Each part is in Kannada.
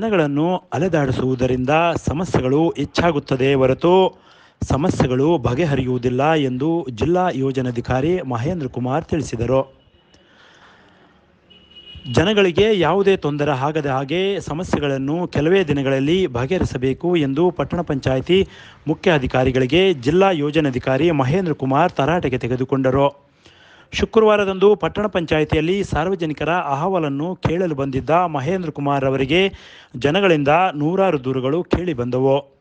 ಜನಗಳನ್ನು ಅಲೆದಾಡಿಸುವುದರಿಂದ ಸಮಸ್ಯೆಗಳು ಹೆಚ್ಚಾಗುತ್ತದೆ ಹೊರತು ಸಮಸ್ಯೆಗಳು ಬಗೆಹರಿಯುವುದಿಲ್ಲ ಎಂದು ಜಿಲ್ಲಾ ಯೋಜನಾಧಿಕಾರಿ ಮಹೇಂದ್ರ ಕುಮಾರ್ ತಿಳಿಸಿದರು. ಜನಗಳಿಗೆ ಯಾವುದೇ ತೊಂದರೆ ಆಗದ ಹಾಗೆ ಸಮಸ್ಯೆಗಳನ್ನು ಕೆಲವೇ ದಿನಗಳಲ್ಲಿ ಬಗೆಹರಿಸಬೇಕು ಎಂದು ಪಟ್ಟಣ ಪಂಚಾಯಿತಿ ಮುಖ್ಯ ಅಧಿಕಾರಿಗಳಿಗೆ ಜಿಲ್ಲಾ ಯೋಜನಾಧಿಕಾರಿ ಮಹೇಂದ್ರ ಕುಮಾರ್ ತರಾಟೆಗೆ ತೆಗೆದುಕೊಂಡರು. ಶುಕ್ರವಾರದಂದು ಪಟ್ಟಣ ಪಂಚಾಯಿತಿಯಲ್ಲಿ ಸಾರ್ವಜನಿಕರ ಅಹವಾಲನ್ನು ಕೇಳಲು ಬಂದಿದ್ದ ಮಹೇಂದ್ರ ಕುಮಾರ್ ಅವರಿಗೆ ಜನಗಳಿಂದ ನೂರಾರು ದೂರುಗಳು ಕೇಳಿ ಬಂದವು.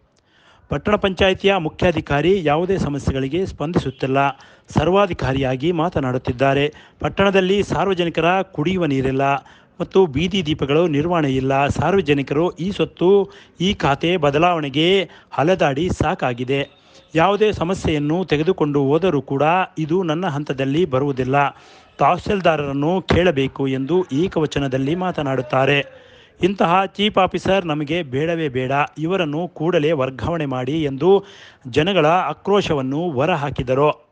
ಪಟ್ಟಣ ಪಂಚಾಯಿತಿಯ ಮುಖ್ಯಾಧಿಕಾರಿ ಯಾವುದೇ ಸಮಸ್ಯೆಗಳಿಗೆ ಸ್ಪಂದಿಸುತ್ತಿಲ್ಲ. ಸರ್ವಾಧಿಕಾರಿಯಾಗಿ ಮಾತನಾಡುತ್ತಿದ್ದಾರೆ. ಪಟ್ಟಣದಲ್ಲಿ ಸಾರ್ವಜನಿಕರ ಕುಡಿಯುವ ನೀರಿಲ್ಲ ಮತ್ತು ಬೀದಿ ದೀಪಗಳು ನಿರ್ವಹಣೆ ಇಲ್ಲ. ಸಾರ್ವಜನಿಕರು ಈ ಸೊತ್ತು ಈ ಖಾತೆ ಬದಲಾವಣೆಗೆ ಅಲೆದಾಡಿ ಸಾಕಾಗಿದೆ. ಯಾವುದೇ ಸಮಸ್ಯೆಯನ್ನು ತೆಗೆದುಕೊಂಡು ಹೋದರೂ ಕೂಡ ಇದು ನನ್ನ ಹಂತದಲ್ಲಿ ಬರುವುದಿಲ್ಲ. ತಹಸೀಲ್ದಾರರನ್ನು ಕೇಳಬೇಕು ಎಂದು ಏಕವಚನದಲ್ಲಿ ಮಾತನಾಡುತ್ತಾರೆ. ಇಂತಹ ಚೀಫ್ ಆಫೀಸರ್ ನಮಗೆ ಬೇಡವೇ ಬೇಡ, ಇವರನ್ನು ಕೂಡಲೇ ವರ್ಗಾವಣೆ ಮಾಡಿ ಎಂದು ಜನಗಳ ಆಕ್ರೋಶವನ್ನು ಹೊರಹಾಕಿದರು.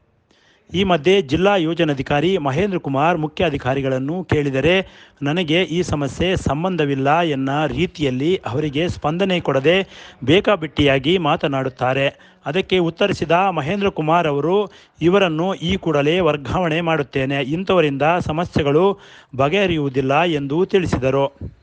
ಈ ಮಧ್ಯೆ ಜಿಲ್ಲಾ ಯೋಜನಾಧಿಕಾರಿ ಮಹೇಂದ್ರ ಕುಮಾರ್ ಮುಖ್ಯಾಧಿಕಾರಿಗಳನ್ನು ಕೇಳಿದರೆ, ನನಗೆ ಈ ಸಮಸ್ಯೆ ಸಂಬಂಧವಿಲ್ಲ ಎನ್ನ ರೀತಿಯಲ್ಲಿ ಅವರಿಗೆ ಸ್ಪಂದನೆ ಕೊಡದೆ ಬೇಕಾಬಿಟ್ಟಿಯಾಗಿ ಮಾತನಾಡುತ್ತಾರೆ. ಅದಕ್ಕೆ ಉತ್ತರಿಸಿದ ಮಹೇಂದ್ರ ಕುಮಾರ್ ಅವರು, ಇವರನ್ನು ಈ ಕೂಡಲೇ ವರ್ಗಾವಣೆ ಮಾಡುತ್ತೇನೆ. ಇಂಥವರಿಂದ ಸಮಸ್ಯೆಗಳು ಬಗೆಹರಿಯುವುದಿಲ್ಲ ಎಂದು ತಿಳಿಸಿದರು.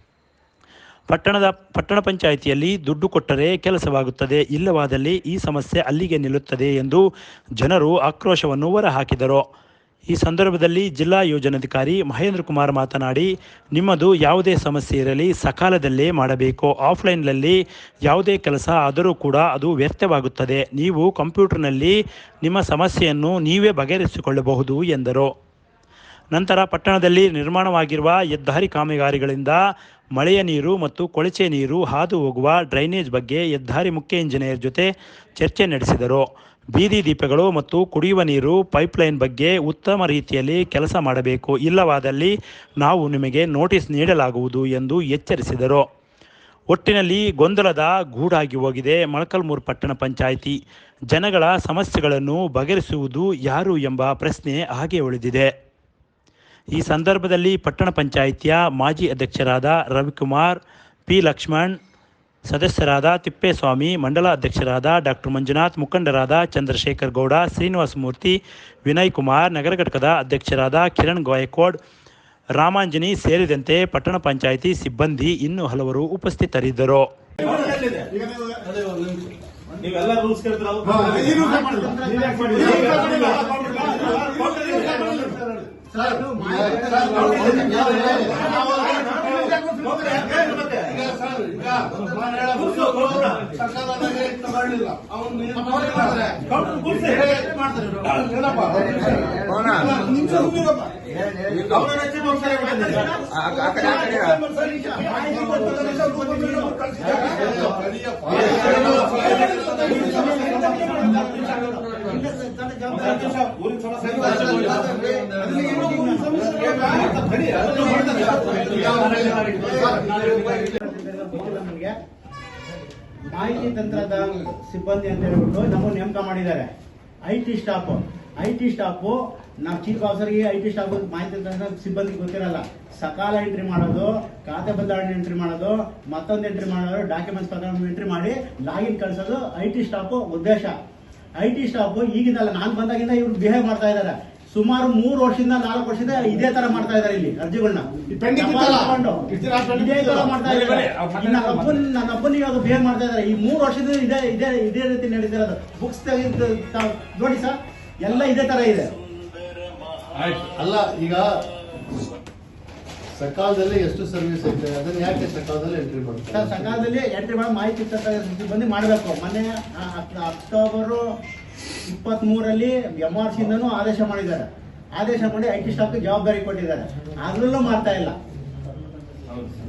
ಪಟ್ಟಣದ ಪಟ್ಟಣ ಪಂಚಾಯಿತಿಯಲ್ಲಿ ದುಡ್ಡು ಕೊಟ್ಟರೆ ಕೆಲಸವಾಗುತ್ತದೆ, ಇಲ್ಲವಾದಲ್ಲಿ ಈ ಸಮಸ್ಯೆ ಅಲ್ಲಿಗೆ ನಿಲ್ಲುತ್ತದೆ ಎಂದು ಜನರು ಆಕ್ರೋಶವನ್ನು ಹೊರಹಾಕಿದರು. ಈ ಸಂದರ್ಭದಲ್ಲಿ ಜಿಲ್ಲಾ ಯೋಜನಾಧಿಕಾರಿ ಮಹೇಂದ್ರ ಕುಮಾರ್ ಮಾತನಾಡಿ, ನಿಮ್ಮದು ಯಾವುದೇ ಸಮಸ್ಯೆ ಇರಲಿ ಸಕಾಲದಲ್ಲೇ ಮಾಡಬೇಕು. ಆಫ್ಲೈನ್ನಲ್ಲಿ ಯಾವುದೇ ಕೆಲಸ ಆದರೂ ಕೂಡ ಅದು ವ್ಯರ್ಥವಾಗುತ್ತದೆ. ನೀವು ಕಂಪ್ಯೂಟರ್ನಲ್ಲಿ ನಿಮ್ಮ ಸಮಸ್ಯೆಯನ್ನು ನೀವೇ ಬಗೆಹರಿಸಿಕೊಳ್ಳಬಹುದು ಎಂದರು. ನಂತರ ಪಟ್ಟಣದಲ್ಲಿ ನಿರ್ಮಾಣವಾಗಿರುವ ಹೆದ್ದಾರಿ ಕಾಮಗಾರಿಗಳಿಂದ ಮಳೆಯ ನೀರು ಮತ್ತು ಕೊಳಚೆ ನೀರು ಹಾದು ಹೋಗುವ ಡ್ರೈನೇಜ್ ಬಗ್ಗೆ ಹೆದ್ದಾರಿ ಮುಖ್ಯ ಇಂಜಿನಿಯರ್ ಜೊತೆ ಚರ್ಚೆ ನಡೆಸಿದರು. ಬೀದಿ ದೀಪಗಳು ಮತ್ತು ಕುಡಿಯುವ ನೀರು ಪೈಪ್ಲೈನ್ ಬಗ್ಗೆ ಉತ್ತಮ ರೀತಿಯಲ್ಲಿ ಕೆಲಸ ಮಾಡಬೇಕು. ಇಲ್ಲವಾದಲ್ಲಿ ನಾವು ನಿಮಗೆ ನೋಟಿಸ್ ನೀಡಲಾಗುವುದು ಎಂದು ಎಚ್ಚರಿಸಿದರು. ಒಟ್ಟಿನಲ್ಲಿ ಗೊಂದಲದ ಗೂಡಾಗಿ ಹೋಗಿದೆ ಮೊಳಕಲ್ಮೂರು ಪಟ್ಟಣ ಪಂಚಾಯಿತಿ. ಜನಗಳ ಸಮಸ್ಯೆಗಳನ್ನು ಬಗೆಹರಿಸುವುದು ಯಾರು ಎಂಬ ಪ್ರಶ್ನೆ ಹಾಗೆ ಉಳಿದಿದೆ. ಈ ಸಂದರ್ಭದಲ್ಲಿ ಪಟ್ಟಣ ಪಂಚಾಯಿತಿಯ ಮಾಜಿ ಅಧ್ಯಕ್ಷರಾದ ರವಿಕುಮಾರ್ ಪಿ ಲಕ್ಷ್ಮಣ್ ಸದಸ್ಯರಾದ ತಿಪ್ಪೇಸ್ವಾಮಿ ಮಂಡಲ ಅಧ್ಯಕ್ಷರಾದ ಡಾಕ್ಟರ್ ಮಂಜುನಾಥ್ ಮುಖಂಡರಾದ ಚಂದ್ರಶೇಖರ್ ಗೌಡ ಶ್ರೀನಿವಾಸ ಮೂರ್ತಿ ವಿನಯ್ ಕುಮಾರ್ ನಗರ ಘಟಕದ ಅಧ್ಯಕ್ಷರಾದ ಕಿರಣ್ ಗೋಯಕೋಡ್ ರಾಮಾಂಜನಿ ಸೇರಿದಂತೆ ಪಟ್ಟಣ ಪಂಚಾಯಿತಿ ಸಿಬ್ಬಂದಿ ಇನ್ನೂ ಹಲವರು ಉಪಸ್ಥಿತರಿದ್ದರು. ನೀವೆಲ್ಲ ರೂಲ್ಸ್ ಕೇಳ್ತೀರ? ಊರಿನ ನಮಗೆ ಮಾಹಿತಿ ತಂತ್ರದ ಸಿಬ್ಬಂದಿ ಅಂತ ಹೇಳ್ಬಿಟ್ಟು ನಮ್ಮ ನೇಮಕ ಮಾಡಿದ್ದಾರೆ. I T staff I T staff, ನಾವು ಚೀಫ್ ಆಫೀಸರ್ಗೆ ಐ ಟಿ ಸ್ಟಾಫ್ ಮಾಹಿತಿ ತಂತ್ರ ಸಿಬ್ಬಂದಿ ಗೊತ್ತಿರಲ್ಲ. ಸಕಾಲ ಎಂಟ್ರಿ ಮಾಡೋದು, ಖಾತೆ ಬದಲಾವಣೆ ಎಂಟ್ರಿ ಮಾಡೋದು, ಮತ್ತೊಂದು ಎಂಟ್ರಿ ಮಾಡೋದು ಡಾಕ್ಯುಮೆಂಟ್ಸ್ ಎಂಟ್ರಿ ಮಾಡಿ ಲಾಗಿನ್ ಕಳಿಸೋದು ಐ ಟಿ ಸ್ಟಾಫ್ ಉದ್ದೇಶ. ಐ ಟಿ ಸ್ಟಾಫ್ ಈಗಿದಲ್ಲ ನಾನು ಬಂದಾಗಿಂದ ಇವ್ರು ಬಿಹೇವ್ ಮಾಡ್ತಾ ಇದ್ದಾರೆ ಸುಮಾರು ಮೂರು ವರ್ಷದಿಂದ ನಾಲ್ಕು ವರ್ಷದಿಂದ ಇದೇ ತರ ಮಾಡ್ತಾ ಇದ್ದಾರೆ ಇಲ್ಲಿ ಅರ್ಜಿಗಳನ್ನ ಇದೇ ತರ ಮಾಡ್ತಾ ಇದ್ದಾರೆ ಇತ್ತು. ನನ್ನ ಅಪ್ಪನ ನನ್ನ ಅಪ್ಪನ ಇವಾಗ ಬಿಹೇವ್ ಮಾಡ್ತಾ ಇದ್ದಾರೆ ಈ ಮೂರು ವರ್ಷದಿಂದ ಇದೇ ಇದೇ ಇದೇ ರೀತಿ ನಡೀತಿರೋದು ಬುಕ್ಸ್ ತೆಗೆದು ನೋಡಿ ಸರ್ ಎಲ್ಲ ಇದೇ ತರ ಇದೆ. ಅಲ್ಲ ಈಗ ಸಕಾಲದಲ್ಲಿ ಎಷ್ಟು ಸರ್ವಿಸ್ ಐತೆ? ಅದನ್ನ ಯಾಕೆ ಸಕಾಲದಲ್ಲಿ ಎಂಟ್ರಿ ಸರ್ ಮಾಡ್ತಾರೆ ಸಕಾಲದಲ್ಲಿ ಎಂಟ್ರಿ ಮಾಡಿ ಮಾಹಿತಿ ಬಂದು ಮಾಡಬೇಕು. ಮೊನ್ನೆ ಅಕ್ಟೋಬರು ಅಕ್- ಅಕ್ಟೋಬರ್ ಇಪ್ಪತ್ತ್ ಮೂರಲ್ಲಿ ಎಂ ಆರ್ ಸಿಂದನೂ ಆದೇಶ ಮಾಡಿದ್ದಾರೆ. ಆದೇಶ ಮಾಡಿ ಐ ಟಿ ಸ್ಟಾಫ್ಗೆ ಜವಾಬ್ದಾರಿ ಕೊಟ್ಟಿದ್ದಾರೆ. ಅದರಲ್ಲೂ ಮಾಡ್ತಾ ಇಲ್ಲ.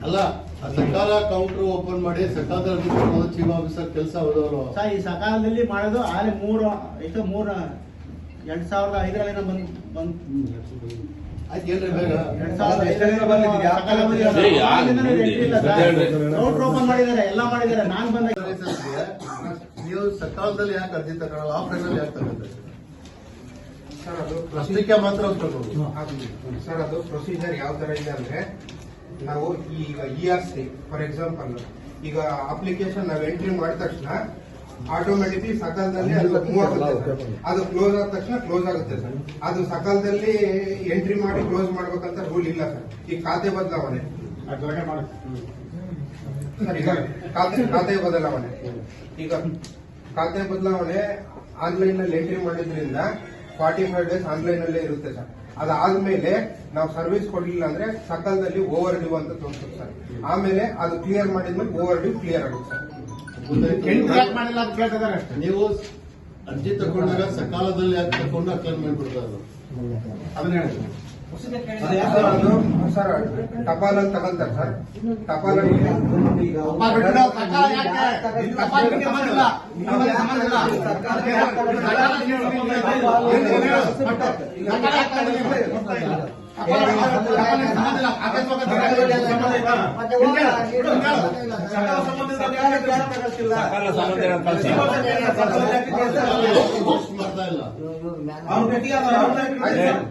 ಅಲ್ಲ ಸಕಾಲ ಕೌಂಟರ್ ಓಪನ್ ಮಾಡಿ ಸಕಾಲದಲ್ಲಿ ಚೀಫ್ ಆಫೀಸರ್ ಕೆಲಸ ಹೋದವರು. ಸರ್ ಈ ಸಕಾಲದಲ್ಲಿ ಮಾಡೋದು ಆಲೆ ಮೂರು ಎಷ್ಟು ಮೂರು ಎರಡ್ ಸಾವಿರದ ಐದರಲ್ಲಿ ನಮ್ಮ ಬಂದ್ ಬಂದ್ ನೀವು ಸಕಾಲದಲ್ಲಿ ಯಾಕೆ ಅರ್ಜಿ ತಗೊಳಲ್ಲ? ಆಫ್ಲೈನ್ ಅಲ್ಲಿ ಯಾಕೆ ತಗೊಳ್ತಾರೆ? ಸರ್ ಅದು ಪ್ರಶ್ನಿಕೆ ಮಾತ್ರ ಅವ್ರು ತಗೊಳ್ಳೋದು ಸರ್ ಅದು ಪ್ರೊಸೀಜರ್ ಯಾವ ತರ ಇದೆ ಅಂದ್ರೆ ನಾವು ಈಗ E R C for example ಈಗ ಅಪ್ಲಿಕೇಶನ್ ನಾವು ಎಂಟ್ರಿ ಮಾಡಿದ ತಕ್ಷಣ ಆಟೋಮೆಟಿಕ್ಲಿ ಸಕಾಲದಲ್ಲಿ ಅದು ಕ್ಲೋಸ್ ಆದ ತಕ್ಷಣ ಕ್ಲೋಸ್ ಆಗುತ್ತೆ ಸರ್. ಅದು ಸಕಾಲದಲ್ಲಿ ಎಂಟ್ರಿ ಮಾಡಿ ಕ್ಲೋಸ್ ಮಾಡ್ಬೇಕಂತ ರೂಲ್ ಇಲ್ಲ ಸರ್. ಈ ಖಾತೆ ಬದಲಾವಣೆ. ಈಗ ಖಾತೆ ಖಾತೆ ಬದಲಾವಣೆ. ಈಗ ಖಾತೆ ಬದಲಾವಣೆ ಆನ್ಲೈನ್ನಲ್ಲಿ ಎಂಟ್ರಿ ಮಾಡಿದ್ರಿಂದ ಫಾರ್ಟಿ ಫೈವ್ ಡೇಸ್ ಆನ್ಲೈನ್ ಅಲ್ಲೇ ಇರುತ್ತೆ ಸರ್. ಅದಾದ್ಮೇಲೆ ನಾವು ಸರ್ವಿಸ್ ಕೊಡ್ಲಿಲ್ಲ ಅಂದ್ರೆ ಸಕಾಲದಲ್ಲಿ ಓವರ್ ಡ್ಯೂ ಅಂತ ತೋರಿಸುತ್ತೆ ಸರ್. ಆಮೇಲೆ ಅದು ಕ್ಲಿಯರ್ ಮಾಡಿದ್ಮೇಲೆ ಓವರ್ ಡ್ಯೂ ಕ್ಲಿಯರ್ ಆಗುತ್ತೆ ಸರ್. ನೀವು ಅರ್ಜಿ ತಗೊಂಡಾಗ ಸಕಾಲದಲ್ಲಿ ಯಾಕೆ ತಗೊಂಡು ಅಕ್ಲೇಮ್ ಮಾಡ್ಬಿಡ್ತಾರೆ ಅದನ್ನ ಹೇಳಿದ್ರು ಸರ್, ಟಪಾಲಲ್ಲಿ ತಗೊಂತಾರೆ ಸರ್ ಬಂದಿಲ್ಲ? ಟಪಾಲು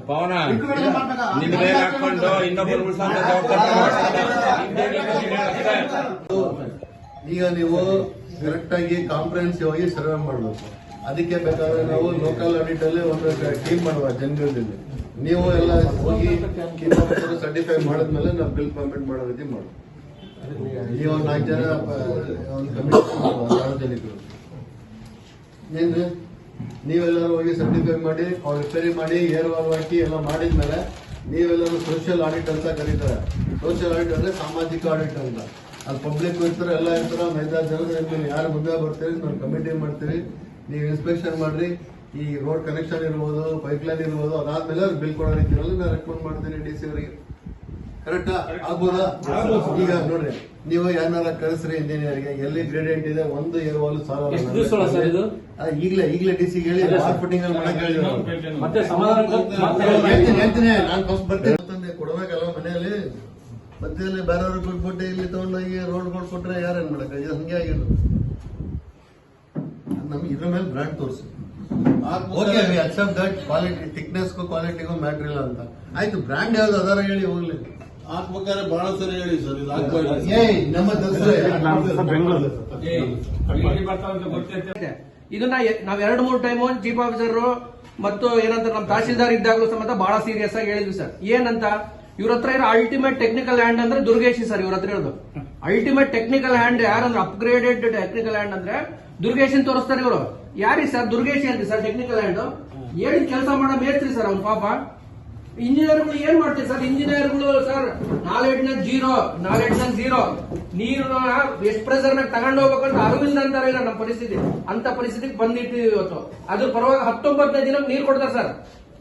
ಪವನ ಹಾಕೊಂಡು ಇನ್ನೊಬ್ಬರು ಈಗ ನೀವು ಕರೆಕ್ಟ್ ಆಗಿ ಕಾಂಪ್ರಹೆನ್ಸಿವ್ ಆಗಿ ಸರ್ವೆ ಮಾಡಬೇಕು. ಅದಕ್ಕೆ ಬೇಕಾದ್ರೆ ನಾವು ಲೋಕಲ್ ಆಡಿಟ್ ಅಲ್ಲಿ ಒಂದು ಟೀಮ್ ಮಾಡುವ ಜನಗಳಲ್ಲಿ ನೀವು ಎಲ್ಲ ಹೋಗಿ ಸರ್ಟಿಫೈ ಮಾಡಿದ್ಮೇಲೆ ನಾವು ಬಿಲ್ ಪೇಮೆಂಟ್ ಮಾಡೋ ರೀತಿ ಮಾಡು ನೀವು ಒಂದು ನಾಲ್ಕು ಸಾರ್ವಜನಿಕರು ಏನ್ರಿ? ನೀವೆಲ್ಲರೂ ಹೋಗಿ ಸರ್ಟಿಫೈ ಮಾಡಿ, ಅವ್ರು ರಿಪೇರಿ ಮಾಡಿ ಏರ್ ವಾಲ್ ಹಾಕಿ ಎಲ್ಲ ಮಾಡಿದ್ಮೇಲೆ ನೀವೆಲ್ಲರೂ ಸೋಷಿಯಲ್ ಆಡಿಟ್ ಅಂತ ಕರೀತಾರೆ. ಸೋಷಿಯಲ್ ಆಡಿಟ್ ಅಂದ್ರೆ ಸಾಮಾಜಿಕ ಆಡಿಟ್ ಅಂತ. ಅಲ್ಲಿ ಪಬ್ಲಿಕ್ ಇರ್ತಾರೆ, ಎಲ್ಲ ಇರ್ತಾರೆ ಮೈದಾ ಜನ ಯಾರು ಮುಂದೆ ಬರ್ತೀರಿ, ನಾವು ಕಮಿಟಿ ಮಾಡ್ತೀರಿ, ನೀವು ಇನ್ಸ್ಪೆಕ್ಷನ್ ಮಾಡ್ರಿ ಈ ರೋಡ್ ಕನೆಕ್ಷನ್ ಇರ್ಬೋದು ಪೈಪ್ ಲೈನ್ ಇರ್ಬೋದು ಅದಾದ್ಮೇಲೆ ಅವ್ರು ಬಿಲ್ ಕೊಡೋ ರೀತಿಯಲ್ಲಿ ನಾನು ರೆಕಮೆಂಡ್ ಮಾಡ್ತೀನಿ ಡಿ ಸಿ ಅವರಿಗೆ. ಕರೆಕ್ಟಾ ಆಗ್ಬೋದಾ? ಈಗ ನೋಡ್ರಿ ನೀವು ಯಾರನ್ನಾರ ಕಳಿಸ್ರಿ ಇಂಜಿನಿಯರ್ಗೆ ಎಲ್ಲಿ ಗ್ರೇಡಿಯಂಟ್ ಇದೆ ಒಂದು ಇರುವಲ್ಲಿ? ಈಗಲೇ ಈಗಲೇ ಡಿ ಸಿ ಹೇಳಿ ಫುಟಿಂಗ್ ಅಲ್ಲಿ ಮಾಡಕ್ ಹೇಳಿದ್ರು ಹೇಳ್ತೀನಿ ಹೇಳ್ತೀನಿ. ನಾನು ಫಸ್ಟ್ ಬರ್ತೀನಿ. ಅಂತಂದೆ ಕೊಡ್ಬೇಕಲ್ಲ ಮನೆಯಲ್ಲಿ? ಮಧ್ಯದಲ್ಲಿ ಬೇರೆಯವ್ರಿಗೆ ಕೊಟ್ಬಿಟ್ಟು ಇಲ್ಲಿ ತಗೊಂಡೋಗಿ ರೋಡ್ಗಳು ಕೊಟ್ರೆ ಯಾರೇನ್ ಮಾಡಕ್ ಇದು ಹಂಗೆ ಆಗಿರೋದು. ನಮ್ಗೆ ಇದ್ರ ಮೇಲೆ ಬ್ರ್ಯಾಂಡ್ ತೋರಿಸಿ. Okay we accept that quality ಥಿಕ್ನೆಸ್ಗೂ ಕ್ವಾಲಿಟಿಗೂ ಮ್ಯಾಟ್ರ್ ಇಲ್ಲ ಅಂತ. ಆಯ್ತು ಬ್ರ್ಯಾಂಡ್ ಯಾವ್ದು? ಅದರ ಹೇಳಿ ಹೋಗ್ಲಿ. ಹಾಕ್ಬೇಕಾದ್ರೆ ಬಹಳ ಸರಿ ಹೇಳಿ ಸರ್ ಇದು ಹಾಕ್ಬಾರ್ದು ಇದನ್ನ ನಾವ್ ಎರಡು ಮೂರು ಟೈಮ್ ಚೀಫ್ ಆಫೀಸರ್ ಮತ್ತು ಏನಂತ ನಮ್ ತಹಸೀಲ್ದಾರ್ ಇದ್ದಾಗಲೂ ಸಮೇತ ಬಹಳ ಸೀರಿಯಸ್ ಆಗಿ ಹೇಳಿದ್ವಿ ಸರ್. ಏನಂತ? ಇವ್ರ ಹತ್ರ ಇರೋ ಅಲ್ಟಿಮೇಟ್ ಟೆಕ್ನಿಕಲ್ ಹ್ಯಾಂಡ್ ಅಂದ್ರೆ ದುರ್ಗೇಶಿ ಸರ್ ಇವ್ರ ಹತ್ರ ಇರೋದು. ಅಲ್ಟಿಮೇಟ್ ಟೆಕ್ನಿಕಲ್ ಹ್ಯಾಂಡ್ ಯಾರಂದ್ರೆ ಅಪ್ಗ್ರೇಡೆಡ್ ಟೆಕ್ನಿಕಲ್ ಹ್ಯಾಂಡ್ ಅಂದ್ರೆ ದುರ್ಗೇಶನ್ ತೋರಿಸ್ತಾರೆ ಇವರು. ಯಾರಿ ಸರ್ ದುರ್ಗೇಶಿ ಅಂತ ಸರ್ ಟೆಕ್ನಿಕಲ್ ಹ್ಯಾಂಡ್ ಹೇಳಿದ ಕೆಲಸ ಮಾಡ ಮೇಸ್ತ್ರಿ ಸರ್ ಅವ್ನು ಪಾಪ. ಇಂಜಿನಿಯರ್ಗಳು ಏನ್ ಮಾಡ್ತೀವಿ ಸರ್? ಇಂಜಿನಿಯರ್ಗಳು ಸರ್ ನಾಲೆಡ್ನ ಜೀರೋ ನಾಲೆಡ್ನ ಜೀರೋ ನೀರು ಎಷ್ಟು ಪ್ರೆಸರ್ ನಾಗ ತಗೊಂಡು ಹೋಗ್ಬೇಕಂತ ಅರಿವಿಲ್ಲ ಅಂತಾರೆ ಇಲ್ಲ ನಮ್ಮ ಪರಿಸ್ಥಿತಿ. ಅಂತ ಪರಿಸ್ಥಿತಿಗೆ ಬಂದಿಟ್ಟಿವಿ ಇವತ್ತು. ಅದ್ರ ಪರವಾಗಿ ಹತ್ತೊಂಬತ್ತನೇ ದಿನಕ್ಕೆ ನೀರು ಕೊಡ್ತಾರೆ ಸರ್.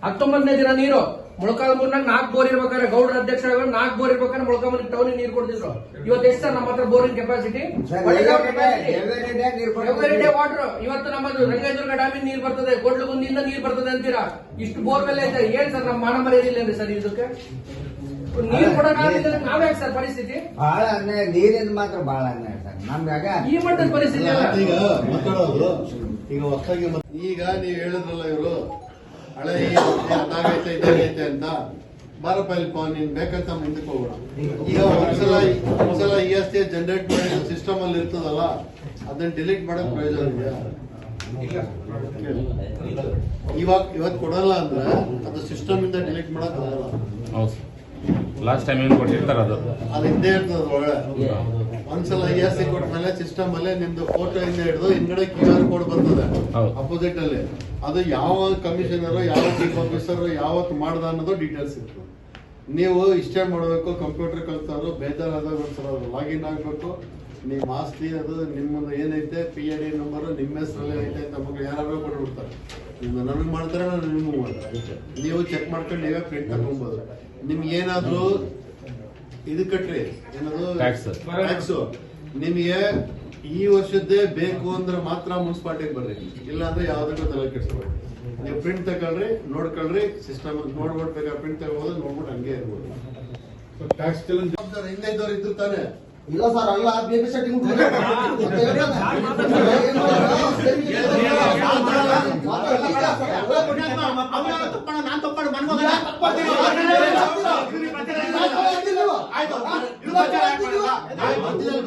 ಹತ್ತೊಂಬತ್ತನೇ ದಿನ ನೀರು. ಮೊಳಕಾಲ್ ಮೂರ್ನಾಗ ನಾಲ್ಕು ಬೋರ್ ಇರ್ಬೇಕಾದ್ರೆ ಗೌಡ್ರ ಅಧ್ಯಕ್ಷ ನಾಲ್ಕು ಬೋರ್ ಇರ್ಬೇಕಾದ್ರೆ ಮೊಳಕಾಮೂರಿಗೆ ಟೌನ್ ನೀರು ಕೊಡ್ತಿದ್ರು. ಇವತ್ತು ಎಷ್ಟು ಸರ್ ನಮ್ಮ ಹತ್ರ ಬೋರಿನ ಕೆಪಾಸಿಟಿ ವಾಟರ್ ಇವತ್ತು ನಮ್ಮದು ರಂಗೇಶ್ವರ ಡ್ಯಾಮಿನ ನೀರು ಬರ್ತದೆ. ಗೋಡ್ಲಗುಂದಿಂದ ನೀರು ಬರ್ತದೆ ಅಂತೀರಾ? ಇಷ್ಟು ಬೋರ್ ಮೇಲೆ ಐತೆ ಏನ್ ಸರ್ ನಮ್ಮ ಮಾನ ಮರ್ಯಾದಿಲ್ಲ ಸರ್ ಇದಕ್ಕೆ? ನೀರು ಕೊಡೋಣ ನಾವ್ಯಾಕೆ ಸರ್ ಪರಿಸ್ಥಿತಿ? ಬಹಳ ಅನ್ಯಾಯ ನೀರಿನ ಮಾತ್ರ ಬಹಳ ಅನ್ಯಾಯ ಸರ್. ನಮ್ಗಾಗ ಈ ಮಟ್ಟದ ಪರಿಸ್ಥಿತಿ ಅಲ್ಲ. ಈಗ ಈಗ ನೀವ್ ಹೇಳಿದ್ರಲ್ಲ ಇವರು ಹಳೆ ಅದಾಗೈತೆ ಇದಾಗೈತೆ ಅಂತ ಬಾರಪ್ಪ ಇಲ್ಪ ನೀನ್ ಬೇಕಂತ ಮುಂದಕ್ಕೆ ಹೋಗೋಣ ಈಗ ಒಂದ್ಸಲ ಒಂದ್ಸಲ ಇ ಎಸ್ ಟಿ ಜನರೇಟ್ ಮಾಡಿ ಸಿಸ್ಟಮ್ ಅಲ್ಲಿ ಇರ್ತದಲ್ಲ ಅದನ್ನ ಡಿಲೀಟ್ ಮಾಡಕ್ ಪ್ರಯೋಜನ ಇದೆಯಾ ಇವಾಗ ಇವತ್ ಕೊಡಲ್ಲ ಅಂದ್ರೆ ಅದು ಸಿಸ್ಟಮ್ ಇಂದ ಡಿಲೀಟ್ ಮಾಡಕ್ ಆಗಲ್ಲ. ಹೌದು. ಲಾಸ್ಟ್ ಟೈಮ್ ಏನು ಕೊಟ್ಟಿರ್ತಾರ ಅದು? ಅದು ಹಿಂದೆ ಇರ್ತದ ಒಳ್ಳೆ ಒಂದ್ಸಲ ಐ ಎಸ್ ಸಿ ಕೊಟ್ಮೇಲೆ ಸಿಸ್ಟಮ್ ಅಲ್ಲೇ ನಿಮ್ದು ಫೋಟೋ ಇಂದ ಹಿಡಿದು ಹಿಂದ್ಗಡೆ ಕ್ಯೂ ಆರ್ ಕೋಡ್ ಬರ್ತದೆ ಹೌದು. ಅಪೋಸಿಟ್ ಅಲ್ಲಿ. ಅದು ಯಾವ ಕಮಿಷನರ್ ಯಾವ ಚೀಫ್ ಆಫೀಸರ್ ಯಾವತ್ತು ಮಾಡ್ದ ಅನ್ನೋದು ಡೀಟೇಲ್ಸ್ ಇತ್ತು. ನೀವು ಇಷ್ಟೇ ಮಾಡಬೇಕು ಕಂಪ್ಯೂಟರ್ ಕಲ್ತವ್ರು ಬೇಜಾರಾದಾಗ ಒಂದ್ಸಲ ಲಾಗಿನ್ ಆಗಬೇಕು. ನಿಮ್ಮ ಆಸ್ತಿ ಅದು ನಿಮ್ಮದು ಏನೈತೆ ಪಿ ಎ ಡಿ ನಂಬರ್ ನಿಮ್ಮ ಹೆಸರಲ್ಲೇ ಐತೆ ಅಂತ ಮಕ್ಕಳು ಯಾರು ಕೊಟ್ಬಿಡ್ತಾರೆ. ನನಗೆ ಮಾಡ್ತಾರೆ ನಾನು ನಿಮ್ಗೆ ಮಾಡ್ತಾರೆ ನೀವು ಚೆಕ್ ಮಾಡ್ಕೊಂಡು ನೀವೇ ಪ್ರಿಂಟ್ ತಗೊಬೋದು. ನಿಮ್ಗೆ ಏನಾದರೂ ಇದು ಕಟ್ರಿ ಏನದು. ಟ್ಯಾಕ್ಸ್ ನಿಮಗೆ ಈ ವರ್ಷದ್ದೇ ಬೇಕು ಅಂದ್ರೆ ಮಾತ್ರ ಮುನ್ಸಿಪಾಲ್ಟಿಗೆ ಬರ್ರಿ ಇಲ್ಲ ಅಂದ್ರೆ ಯಾವ್ದಕ್ಕೂ ತಲೆ ಕೆಡಿಸ್ಬೇಡಿ ನೀವು ಪ್ರಿಂಟ್ ತಗೊಳ್ರಿ ನೋಡ್ಕೊಳ್ರಿ ಸಿಸ್ಟಮ್ ನೋಡ್ಬಿಡ್ಬೇಕಾದ್ರೆ ಪ್ರಿಂಟ್ ತಗೋಬೋದು ನೋಡ್ಬಿಟ್ಟು ಹಂಗೆ ಇರ್ಬೋದು ಜವಾಬ್ದಾರಿ ಹಿಂದೆ ಇದ್ದವ್ರು ಇದ್ರು ತಾನೆ ಇಲ್ಲ ಸರ್ ಅಲ್ಲ ಬೇಬಿ ಸೆಟ್ಟಿಂಗ್ ನಾನ್ ತಪ್ಪಾಡು ಮನ್ಮಗ ಆಯ್ತು ಆಯ್ತು ಇದು ಪ್ರಚಾರ ಯಾಕ್ ಮಾಡಲ್ಲ? ಮಧ್ಯದಲ್ಲಿ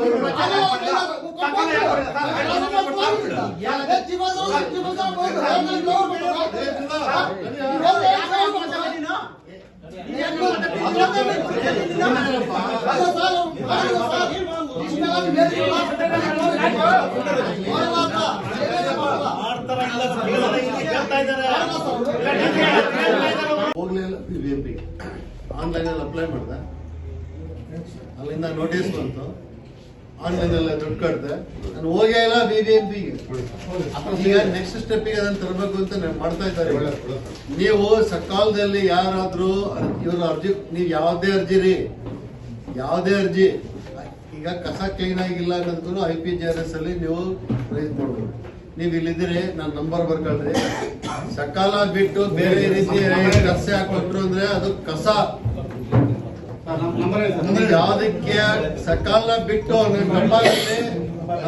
ಪಿಗೆ ಆನ್ಲೈನಲ್ಲಿ ಅಪ್ಲೈ ಮಾಡಿದೆ. ಅಲ್ಲಿಂದ ನೋಟಿಸ್ ಬಂತು. ಆನ್ಲೈನಲ್ಲಿ ದುಡ್ಡು ಕಟ್ಟಿದೆ ನಾನು ಹೋಗೇ ಇಲ್ಲ ಬಿ ಬಿ ಎಂ ಪಿಗೆ ಈಗ ನೆಕ್ಸ್ಟ್ ಸ್ಟೆಪ್ಪಿಗೆ ಅದನ್ನು ತರಬೇಕು ಅಂತ ನಾನು ಮಾಡ್ತಾ ಇದ್ದಾರೆ. ನೀವು ಸಕಾಲದಲ್ಲಿ ಯಾರಾದರೂ ಇವ್ರ ಅರ್ಜಿ, ನೀವು ಯಾವುದೇ ಅರ್ಜಿ ರೀ. ಯಾವುದೇ ಅರ್ಜಿ. ಈಗ ಕಸ ಕ್ಲೀನ್ ಆಗಿಲ್ಲ ಅನ್ನೋದಕ್ಕೂ I P G R S ಅಲ್ಲಿ ನೀವು ರೈಸ್ ಮಾಡ್ಬೋದು. ನೀವು ಇಲ್ಲಿದ್ದೀರಿ, ನನ್ನ ನಂಬರ್ ಬರ್ಕೊಳ್ರಿ. ಸಕಾಲ ಬಿಟ್ಟು ಬೇರೆ ರೀತಿ ಕಸ ಹಾಕೊಟ್ರು ಅಂದ್ರೆ ಅದು ಕಸ. ಯಾವ್ದಕ್ಕೆ ಸಕಾಲ ಬಿಟ್ಟು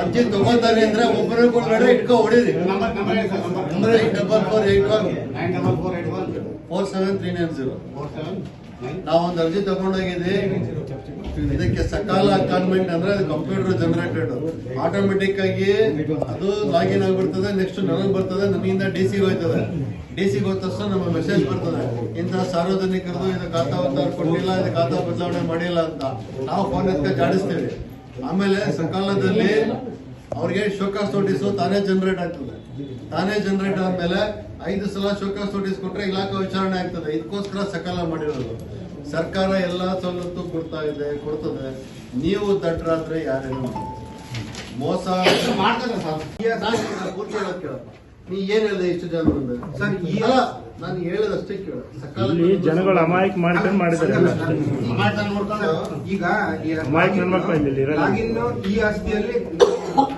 ಅರ್ಜಿ ತಗೋತಾರೆ ಅಂದ್ರೆ ಒಬ್ಬರಿಗೊಳಗಡೆ ಇಟ್ಕೊ ಹೊಡೀರಿ. Eight double four eight one. Four seven three nine zero. ನಾವೊಂದು ಅರ್ಜಿ ತಗೊಂಡೋಗಿದ್ವಿ. ಇದಕ್ಕೆ ಸಕಾಲ ಕಾನ್ವೆಂಟ್ ಅಂದ್ರೆ ಅದು ಕಂಪ್ಯೂಟರ್ ಜನರೇಟೆಡ್ ಆಟೋಮೆಟಿಕ್ ಆಗಿ ಅದು ಲಾಗಿನ್ ಆಗ್ಬಿಡ್ತದೆ ನೆಕ್ಸ್ಟ್ ನನಗೆ ಬರ್ತದೆ, ನನ್ನಿಂದ ಡಿ ಸಿ ಹೋಯ್ತದೆ. ಡಿ ಸಿ ಹೋದ ತಕ್ಷಣ ನಮ್ಮ ಮೆಸೇಜ್ ಬರ್ತದೆ. ಇಂತಹ ಸಾರ್ವಜನಿಕರದು ಇದು ಖಾತಾ ಉತ್ತಾರ ಕೊಟ್ಟಿಲ್ಲ, ಇದು ಖಾತಾ ಬದಲಾವಣೆ ಮಾಡಿಲ್ಲ ಅಂತ ನಾವು ಫೋನ್ ಎತ್ತ ಜಾಡಿಸ್ತೇವೆ. ಆಮೇಲೆ ಸಕಾಲದಲ್ಲಿ ಅವ್ರಿಗೆ ಶೋಕಾಸ್ ನೋಟಿಸು ತಾನೇ ಜನರೇಟ್ ಆಗ್ತದೆ. ತಾನೇ ಜನರೇಟ್ ಆದ್ಮೇಲೆ ಐದು ಸಲ ಶೋಕಾಸ್ ನೋಟಿಸ್ ಕೊಟ್ರೆ ಇಲಾಖೆ ವಿಚಾರಣೆ ಆಗ್ತದೆ. ಇದಕ್ಕೋಸ್ಕರ ಸಕಾಲ ಮಾಡಿರೋದು. ಸರ್ಕಾರ ಎಲ್ಲಾ ಸವಲತ್ತು ಕೊಡ್ತಾ ಇದೆ ಕೊಡ್ತದೆ. ನೀವು ದಡ್ರಾದ್ರೆ ಯಾರೇನು ಮೋಸ ಮಾಡ್ತಾರೆ ಸರ್ ನಾನು ಇದನ್ನ ಪೂರ್ತಿ ಹೇಳೋದ್ ಕೇಳಪ್ಪ ನೀ ಏನ್ ಹೇಳಿದೆ ಇಷ್ಟು ಜನ ಸರ್, ಈ- ಅಲ್ಲ ನಾನು ಹೇಳದಷ್ಟೇ ಕೇಳು. ಸಕಾಲ ಜನಗಳು ಅಮಾಯಕ ಮಾಡ್ಕೊಂಡು ಮಾಡಿದ್ದಾರೆ ನೋಡ್ಕೊಂಡು ಈಗ ಅಮಾಯಕ ಇರಲ್ಲ. ಲಾಗಿನ್ ಈ ಆಸ್ತಿಯಲ್ಲಿ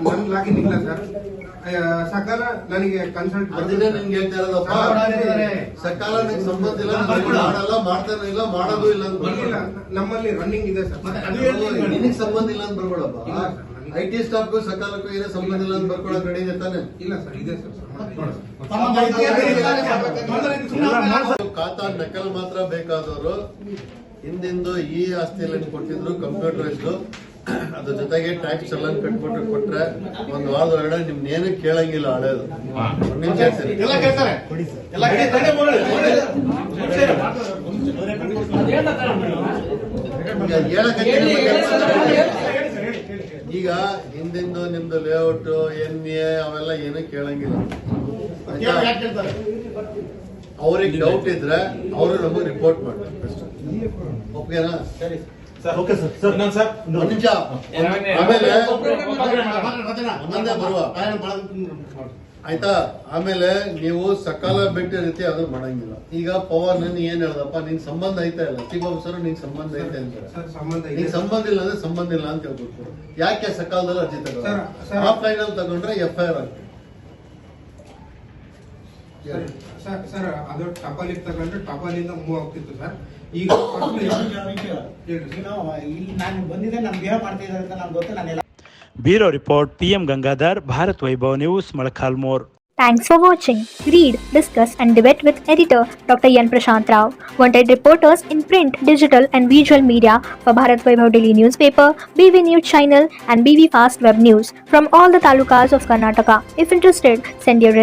ನನ್ ಲಾಗಿನ್ ಇಲ್ಲ ಸರ್. ಸಕಾಲ ನನಗೆ ಕನ್ಸಲ್ಟ್ ಅದನ್ನೇ ನಿನ್ಗೆ ಹೇಳ್ತಾ ಇರೋದಪ್ಪ. ಸಕಾಲ ಸಂಬಂಧ ಇಲ್ಲ ಮಾಡಲ್ಲ ಮಾಡ್ತಾನೆ ಇಲ್ಲ ಮಾಡೋದು ಇಲ್ಲ ಅಂತ ಇಲ್ಲ ನಮ್ಮಲ್ಲಿ ರನ್ನಿಂಗ್ ಇದೆ ಸರ್. ನಿನಗೆ ಸಂಬಂಧ ಇಲ್ಲ ಅಂತ ಬರ್ಬೇಡಪ್ಪ. ಐ ಟಿ ಸ್ಟಾಫ್ಗೂ ಸಕಾಲಕ್ಕೂ ಏನೋ ಸಂಬಂಧ ಇಲ್ಲ ಅಂತ ಬರ್ಕೊಳಕ್ ರೆಡಿ ಇದೆ ತಾನೆ? ಇಲ್ಲ ಸರ್ ಇದೆ ಸರ್ ಖಾತಾ ನಕಲ್ ಮಾತ್ರ ಬೇಕಾದವರು ಹಿಂದಿಂದು ಈ ಆಸ್ತಿಯಲ್ಲಿ ಕೊಟ್ಟಿದ್ರು ಕಂಪ್ಯೂಟರೈಸ್ಡ್. ಅದ್ರ ಜೊತೆಗೆ ಟ್ಯಾಕ್ಸ್ ಚಲನ್ ಕಟ್ಬಿಟ್ಟು ಕೊಟ್ರೆ ಒಂದ್ ವಾರದೊಳಗಡೆ ನಿಮ್ನ ಏನು ಕೇಳಂಗಿಲ್ಲ ಹಳೇದು. ಎಲ್ಲ ಎಲ್ಲ ಈಗ ಹೇಳಕತ್ತೀನಿ ಮತ್ತೆ ಈಗ ಹಿಂದಿಂದು ನಿಮ್ದು ಲೇಔಟ್ ಎನ್ ಎ ಅವೆಲ್ಲ ಏನು ಕೇಳಂಗಿಲ್ಲ ಅವ್ರಿಗೆ ಡೌಟ್ ಇದ್ರೆ ಅವರು ನಮಗೆ ರಿಪೋರ್ಟ್ ಮಾಡ್ತಾರೆ ಅಷ್ಟೇ. ಒಪ್ಗೆನಾ ಓಕೆ ಸರ್ ಸರ್. ಇನ್ನೊಂದು ಸರ್? ಒಂದು ನಿಮಿಷ. ಆಮೇಲೆ ಒಂದೊಂದೇ ಬರುವ. ಆಯ್ತಾ? ಆಮೇಲೆ ನೀವು ಸಕಾಲ ಬಿಟ್ಟ ರೀತಿ ಅದು ಮಾಡಂಗಿಲ್ಲ. ಈಗ ಪವರ್ ನನ್ ಏನ್ ಹೇಳ್ದಪ್ಪ? ನಿನ್ ಸಂಬಂಧ ಐತಾ ಇಲ್ಲ? ಬಾಬು ಸರ್ ನಿನ್ ಸಂಬಂಧ ಐತೆ ಅಂತ. ಸರ್ ನಿನ್ ಸಂಬಂಧ ಇಲ್ಲ ಅಂದ್ರೆ ಸಂಬಂಧ ಇಲ್ಲ ಅಂತ ಹೇಳ್ಬಿಟ್ಟು ಯಾಕೆ ಸಕಾಲದಲ್ಲಿ ಅರ್ಜಿ ತಗೊಂಡ್ರೆ ಸರ್, ಸರ್. ಆಫ್ಲೈನ್ ಅಲ್ಲಿ ತಗೊಂಡ್ರೆ ಎಫ್ ಐ ಆರ್ ಆಗ್ತದೆ. ಸರ್, ಸರ್ ಸರ್ ಅದು ಟಪಾಲಿಗೆ ತಗೊಂಡ್ರೆ ಟಪಾಲಿಂದ ಮೂವ್ ಆಗ್ತಿತ್ತು ಸರ್ ಈಗ ನೀನು ಇಲ್ಲಿ ನಾನು ಬಂದಿದ್ದೆ ನಾನು ಬಿಹೇವ್ ಮಾಡ್ತಿದ್ದಾರೆ ಅಂತ ನಂಗೆ ಗೊತ್ತು ನಾನೆಲ್ಲ bureau report PM Gangadhar Bharat Vaibhav news Molakalmuru Thanks for watching. Read, discuss, and debate with editor Dr. Yan Prashant Rao. Wanted reporters in print, digital, and visual media for Bharat Vaibhav Daily Newspaper, BV News Channel, and BV Fast Web News from all the talukas of Karnataka. If interested, send your